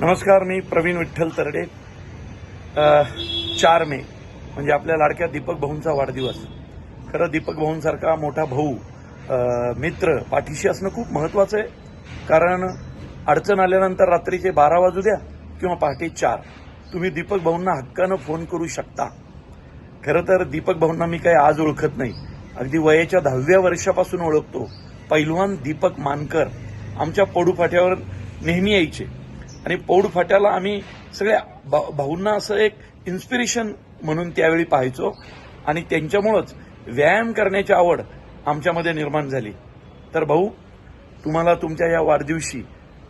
नमस्कार मी प्रवीण विठ्ठल तरडे. चार मे म्हणजे आपल्या लाडक्या दीपक भाऊंचा वाढदिवस. खरं दीपक भाऊंसारखा मोठा भाऊ मित्र पाठीशी असणं खूप महत्वाचं आहे. कारण अडचण आल्यानंतर रात्रीचे बारा वाजू द्या किंवा पहाटे चार. तुम्ही दीपक भाऊंना हक्कानं फोन करू शकता. खरं तर दीपक भाऊंना मी काही आज ओळखत नाही. अगदी वयाच्या दहाव्या वर्षापासून ओळखतो. पैलवान दीपक मानकर आमच्या पडूफाट्यावर नेहमी यायचे. आणि पौड फाट्याला आम्ही सगळ्या भा- भाऊंना असं एक इन्स्पिरेशन म्हणून त्यावेळी पाहायचो. आणि त्यांच्यामुळंच व्यायाम करण्याची आवड आमच्यामध्ये निर्माण झाली. तर भाऊ तुम्हाला तुमच्या या वाढदिवशी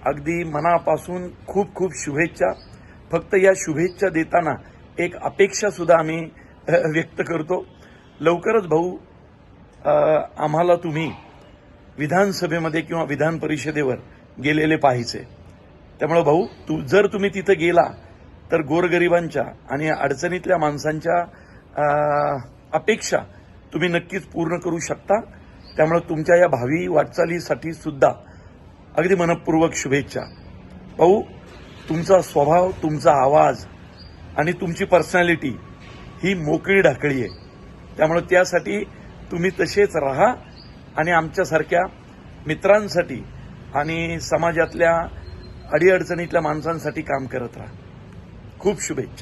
अगदी मनापासून खूप खूप शुभेच्छा. फक्त या शुभेच्छा देताना एक अपेक्षा सुद्धा आम्ही व्यक्त करतो. लवकरच भाऊ आम्हाला तुम्ही विधानसभेमध्ये किंवा विधान परिषदेवर गेलेले पाहायचे. त्यामुळे भाऊ तू जर तुम्ही तिथं गेला तर गोरगरिबांच्या आणि अडचणीतल्या माणसांच्या अपेक्षा तुम्ही नक्कीच पूर्ण करू शकता. त्यामुळे तुमच्या या भावी वाटचालीसाठी सुद्धा अगदी मनपूर्वक शुभेच्छा. भाऊ तुमचा स्वभाव तुमचा आवाज आणि तुमची पर्सनॅलिटी ही मोकळी ढाकळी आहे. त्यामुळे त्यासाठी तुम्ही तसेच राहा आणि आमच्यासारख्या मित्रांसाठी आणि समाजातल्या अडीअडचणीतल्या माणसांसाठी काम करत राहा. खूप शुभेच्छा.